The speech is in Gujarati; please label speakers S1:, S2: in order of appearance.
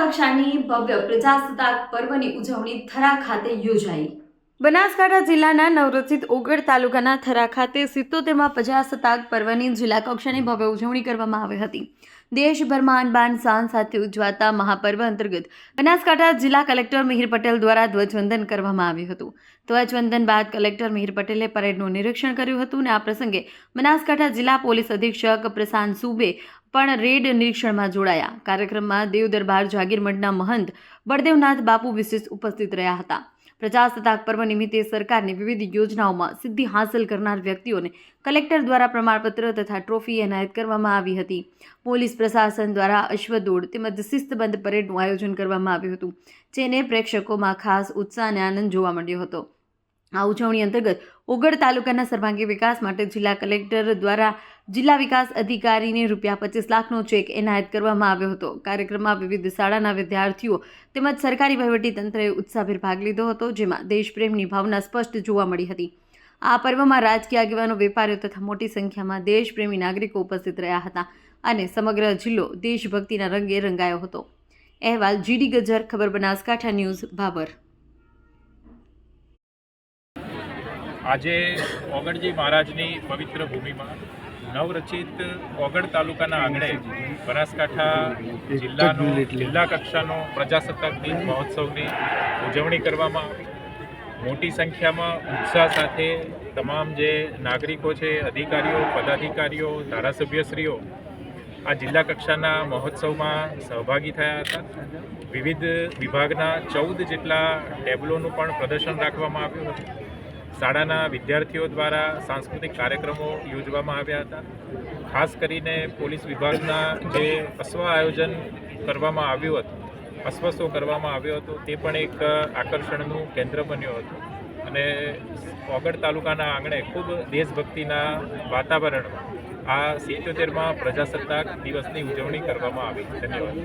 S1: કક્ષાની ભવ્ય પ્રજાસત્તાક પર્વની ઉજવણી થરા ખાતે યોજાઈ. બનાસકાંઠા જિલ્લાના નવરચિત ઓગળ તાલુકાના થરા ખાતે સિત્તોતેરમાં પ્રજાસત્તાક પર્વની જિલ્લા કક્ષાની ભવ્ય ઉજવણી કરવામાં આવી હતી. દેશભરમાં અનબાન સાન સાથે ઉજવાતા મહાપર્વ અંતર્ગત બનાસકાંઠા જિલ્લા કલેક્ટર મિહિર પટેલ દ્વારા ધ્વજવંદન કરવામાં આવ્યું હતું. ધ્વજવંદન બાદ કલેક્ટર મિહિર પટેલે પરેડનું નિરીક્ષણ કર્યું હતું અને આ પ્રસંગે બનાસકાંઠા જિલ્લા પોલીસ અધિક્ષક પ્રશાંત સુબે પણ રેડ નિરીક્ષણમાં જોડાયા. કાર્યક્રમમાં દેવ દરબાર જાગીર મઠના મહંત, બળદેવનાથ બાપુ વિશેષ ઉપસ્થિત રહ્યા હતા. પ્રજાસત્તાક પર્વ નિમિત્તે સરકારની વિવિધ યોજનાઓમાં સિદ્ધિ હાંસલ કરનાર વ્યક્તિઓને કલેક્ટર દ્વારા પ્રમાણપત્ર તથા ટ્રોફી એનાયત કરવામાં આવી હતી. પોલીસ પ્રશાસન દ્વારા અશ્વદોડ તેમજ શિસ્તબંધ પરેડનું આયોજન કરવામાં આવ્યું હતું, જેને પ્રેક્ષકોમાં ખાસ ઉત્સાહ અને આનંદ જોવા મળ્યો હતો. આ ઉજવણી અંતર્ગત ઓગળ તાલુકાના સર્વાંગી વિકાસ માટે જિલ્લા કલેક્ટર દ્વારા જિલ્લા વિકાસ અધિકારીને રૂપિયા પચીસ લાખનો ચેક એનાયત કરવામાં આવ્યો હતો. કાર્યક્રમમાં વિવિધ શાળાના વિદ્યાર્થીઓ તેમજ સરકારી વહીવટીતંત્રએ ઉત્સાહભેર ભાગ લીધો હતો, જેમાં દેશપ્રેમની ભાવના સ્પષ્ટ જોવા મળી હતી. આ પર્વમાં રાજકીય આગેવાનો, વેપારીઓ તથા મોટી સંખ્યામાં દેશપ્રેમી નાગરિકો ઉપસ્થિત રહ્યા હતા અને સમગ્ર જિલ્લો દેશભક્તિના રંગે રંગાયો હતો. અહેવાલ જીડી ગજર, ખબર બનાસકાંઠા ન્યૂઝ, ભાભર.
S2: આજે ઓગણજી મહારાજની પવિત્ર ભૂમિમાં નવરચિત ઓગળ તાલુકાના આંગણે બનાસકાંઠા જિલ્લાનો જિલ્લા કક્ષાનો પ્રજાસત્તાક દિન મહોત્સવની ઉજવણી કરવામાં મોટી સંખ્યામાં ઉત્સાહ સાથે તમામ જે નાગરિકો છે અધિકારીઓ પદાધિકારીઓ ધારાસભ્યશ્રીઓ આ જિલ્લા કક્ષાના મહોત્સવમાં સહભાગી થયા હતા. વિવિધ વિભાગના ચૌદ જેટલા ટેબલોનું પણ પ્રદર્શન રાખવામાં આવ્યું હતું. શાળાના વિદ્યાર્થીઓ દ્વારા સાંસ્કૃતિક કાર્યક્રમો યોજવામાં આવ્યા હતા. ખાસ કરીને પોલીસ વિભાગના જે અશ્વ આયોજન કરવામાં આવ્યું હતું અશ્વસો કરવામાં આવ્યો હતો, તે પણ એક આકર્ષણનું કેન્દ્ર બન્યું હતું. અને ઓગળ તાલુકાના આંગણે ખૂબ દેશભક્તિના વાતાવરણમાં આ સિત્યોતેરમાં પ્રજાસત્તાક દિવસની ઉજવણી કરવામાં આવી. ધન્યવાદ.